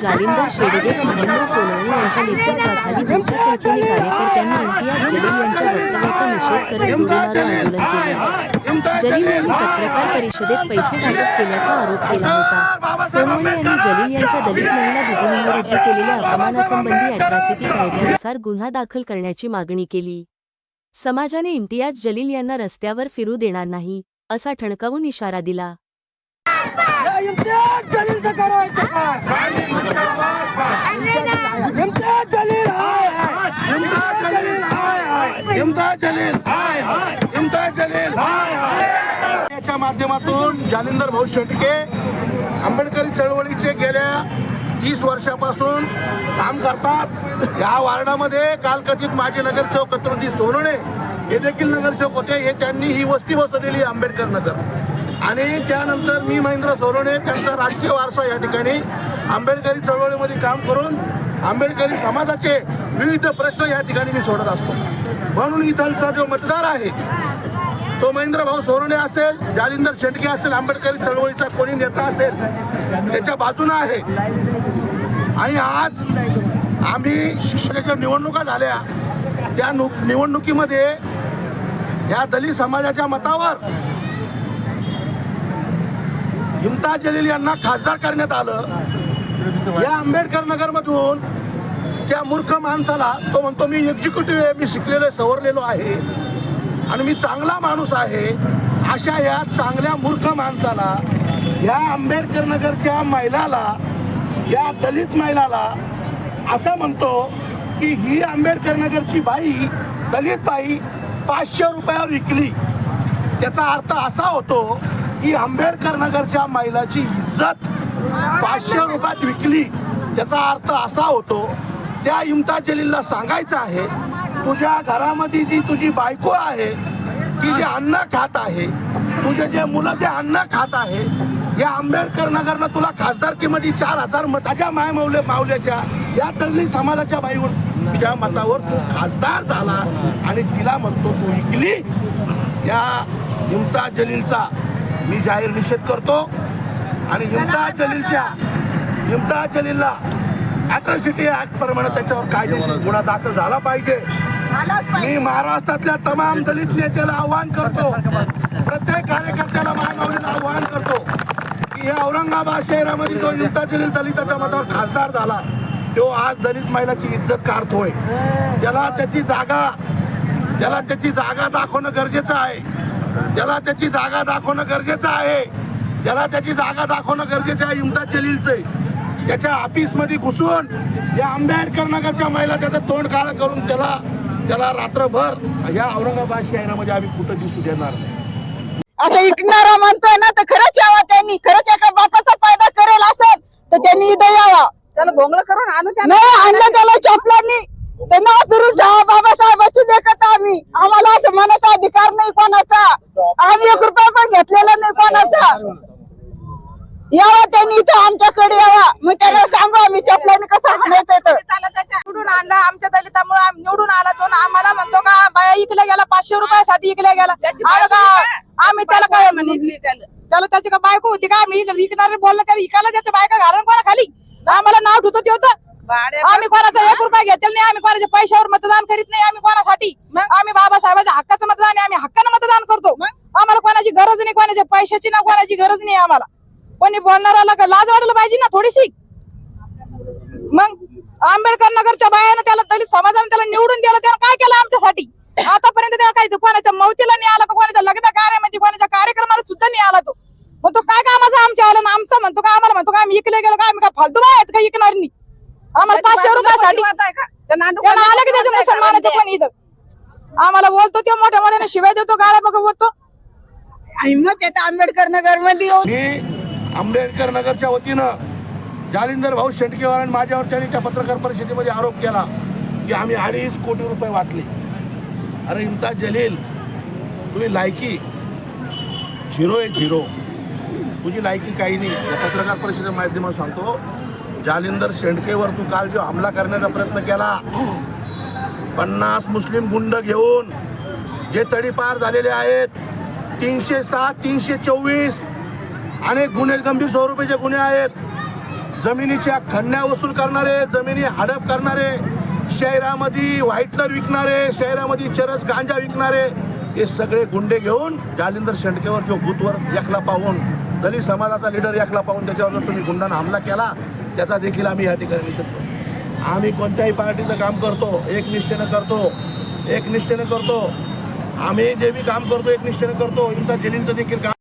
जालिंदर शेडगे महेंद्र सोनवणे यांच्या नेतृत्वाखाली मोठ्या संख्येने कार्यकर्त्यांनी इम्तियाज जलील यांच्या वक्तव्याचा निषेध करत जोरदार आंदोलन केले. जलील यांनी पत्रकार परिषदेत पैसे वाटप केल्याचा आरोप केला होता. सोनवणे यांनी जलील यांच्या दलित महिला भगिनींवर रद्द केलेल्या अपमानासंबंधी अॅट्रॉसिटी कायद्यानुसार गुन्हा दाखल करण्याची मागणी केली. समाजाने इम्तियाज जलील यांना रस्त्यावर फिरू देणार नाही असा ठणकावून इशारा दिला. इम्तियाज जलील करायचं काय इम्तियाज जलील हाय हाय इम्तियाज जलील हाय हाय इम्तियाज जलील इम्तियाज जलील याच्या माध्यमातून जालिंदर भाऊ शेटके आंबेडकरी चळवळीचे गेल्या तीस वर्षापासून काम करतात. या वार्डामध्ये कालकथित माजी नगरसेवक छत्रपती सोनणे हे देखील नगरसेवक होते. हे त्यांनी ही वस्ती बसवलेली आहे आंबेडकर नगर. आणि त्यानंतर मी महेंद्र सोनवणे त्यांचा राजकीय वारसा या ठिकाणी आंबेडकरी चळवळीमध्ये काम करून आंबेडकरी समाजाचे विविध प्रश्न या ठिकाणी मी सोडत असतो. म्हणून इथलचा जो मतदार आहे तो महेंद्र भाऊ असेल जालिंदर शेटके असेल आंबेडकरी चळवळीचा कोणी नेता असेल त्याच्या बाजूने आहे. आणि आज आम्ही शिक्षकाच्या निवडणुका झाल्या. त्या नु निवडणुकीमध्ये या दलित समाजाच्या मतावर इम्ताज जलील यांना खासदार करण्यात आलं. या आंबेडकर नगरमधून त्या मूर्ख माणसाला तो म्हणतो मी एक्झिक्युटिव्ह आहे मी शिकलेलो सवरलेलो आहे. आणि मी चांगला माणूस आहे. अशा या चांगल्या मूर्ख माणसाला या आंबेडकर नगरच्या महिलाला या दलित महिलाला असं म्हणतो की ही आंबेडकर नगरची बाई दलित बाई पाचशे रुपयावर विकली. त्याचा अर्थ असा होतो की आंबेडकर नगरच्या महिलाची इज्जत पाचशे रुपयात विकली. त्याचा अर्थ असा होतो त्या इमता जलीलला सांगायचं आहे तुझ्या घरामध्ये जी तुझी बायको आहे ती जे अन्न खात आहे तुझे जे मुलं जे अन्न खात आहे या आंबेडकर नगरनं तुला खासदारकीमध्ये चार हजार मताच्या माझ्या माय मावले मावल्याच्या या तगली समाजाच्या बाईवर तुझ्या मतावर तू खासदार झाला आणि तिला म्हणतो तू विकली. या इम्ताज जलीलचा मी जाहीर निषेध करतो आणि इम्ताज जलीलच्या इम्ताज जलीलला अॅट्रॉसिटी ऍक्ट प्रमाणे त्याच्यावर कायदेशीर गुन्हा दाखल झाला पाहिजे. मी महाराष्ट्रातल्या तमाम दलित नेत्याला आव्हान करतो. प्रत्येक कार्यकर्त्याला महामावलीला आव्हान करतो. की या औरंगाबाद शहरामध्ये जो इम्ताज जलील दलिताच्या मतावर खासदार झाला तो आज दलित महिलाची इज्जत काढतोय. त्याला त्याची जागा त्याला त्याची जागा दाखवणं गरजेचं आहे. त्याला त्याची जागा दाखवणं गरजेचं आहे त्याला त्याची जागा दाखवणं गरजेचं आहे इम्ताज जलीलचं त्याच्या ऑफिसमध्ये घुसून या आंबेडकर नगरच्या महिला त्याचं तोंड काळ करून त्याला त्याला रात्रभर या औरंगाबाद शहरामध्ये आम्ही कुठं दिसू देणार नाही. असं ऐकणारा म्हणतोय ना तर खरंच यावा त्यांनी. खरंच एका बापाचा फायदा करेल असेल तर त्यांनी इथं यावा. त्याला भोंगलं करून आणू त्याला नाही आणलं त्याला चपलांनी. त्यांना अधिकार नाही कोणाचा. आम्ही एक रुपया पण घेतलेला नाही कोणाचा. यावा त्यांनी इथं आमच्याकडे यावा. मग त्याला सांगू आम्ही चपलाने कसं हाणायचं तर त्याला त्याच्या निवडून आणला आमच्या दलितामुळे निवडून आला तो ना आम्हाला म्हणतो का बाया इकल्या गेला पाचशे रुपयासाठी इकल्या गेला. आम्ही त्याला काय म्हणे? त्याला. त्याची का बायको होती का? आम्ही इक- इकणारे बोलला त्याला इकायला त्याच्या बायका घालून कोणा खाली आम्हाला नाव ठेवतो ते होतं. आम्ही कोणाचा एक रुपया घेतलेला नाही आम्ही कोणाच्या पैशावर मतदान करीत नाही आम्ही कोणासाठी? आम्ही बाबासाहेबांच्या हक्काचं मतदान आहे आम्ही हक्कानं मतदान करतो. आम्हाला कोणाची गरज नाही कोणाच्या पैशाची ना कोणाची गरज नाही आम्हाला. कोणी बोलणाराला का लाज वाटलं पाहिजे ना थोडीशी? मग आंबेडकर नगरच्या बायानं त्याला दलित समाजाने त्याला निवडून दिलं त्यानं काय केलं आमच्यासाठी आतापर्यंत त्याला काय कोणाच्या मौतीला नाही आला का कोणाच्या लग्न कार्यामध्ये कोणाच्या कार्यक्रमाला सुद्धा नाही आला तो मग तो काय कामाचा आमच्या आला ना आमचं म्हणतो का आम्हाला म्हणतो का आम्ही इकले गेलो का आम्ही का फालतू बाय आहेत का इकणार नाही आम्हाला पाचशे रुपयासाठी. त्यानं आलं की त्याच्या मुसलमानाचे पण इथं. आम्हाला बोलतो ते मोठ्या मोठ्याने शिवाय देतो गाड्या बघ बोलतो हिंमत येतं आंबेडकर नगरमध्ये आंबेडकर नगरच्या वतीनं जालिंदर भाऊ शेटकेवर आणि माझ्यावर त्यांनी त्या पत्रकार परिषदेमध्ये आरोप केला की आम्ही अडीच कोटी रुपये वाटले. अरे इम्ताज जलील तुझी लायकी झिरो आहे झिरो. तुझी लायकी काही नाही. या पत्रकार परिषदेच्या माध्यमातून सांगतो जालिंदर शेंडकेवर तू काल जो हमला करण्याचा प्रयत्न केला पन्नास मुस्लिम गुंड घेऊन जे तडीपार झालेले आहेत तीनशे सात तीनशे चोवीस अनेक गुन्हे गंभीर स्वरूपीचे गुन्हे आहेत. जमिनीच्या खंड्या वसूल करणारे जमिनी हडप करणारे शहरामध्ये व्हाईटनर विकणारे शहरामध्ये चरस गांजा विकणारे हे सगळे गुंडे घेऊन जालिंदर शेंडकेवर जो बूथवर एकला पाहून दलित समाजाचा लीडर एकला पाहून त्याच्यावर जर तुम्ही गुंडांना हमला केला त्याचा देखील आम्ही या ठिकाणी निषेध करतो आम्ही कोणत्याही पार्टीचं काम करतो एक निष्ठेनं करतो एक निष्ठेनं करतो. आम्ही जे बी काम करतो एक निष्ठेनं करतो. इंता जेलींचं देखील काम